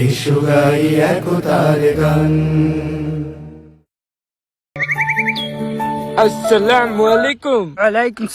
এসো গাই একতার গান। আসসালামু আলাইকুম। ওয়ালাইকুম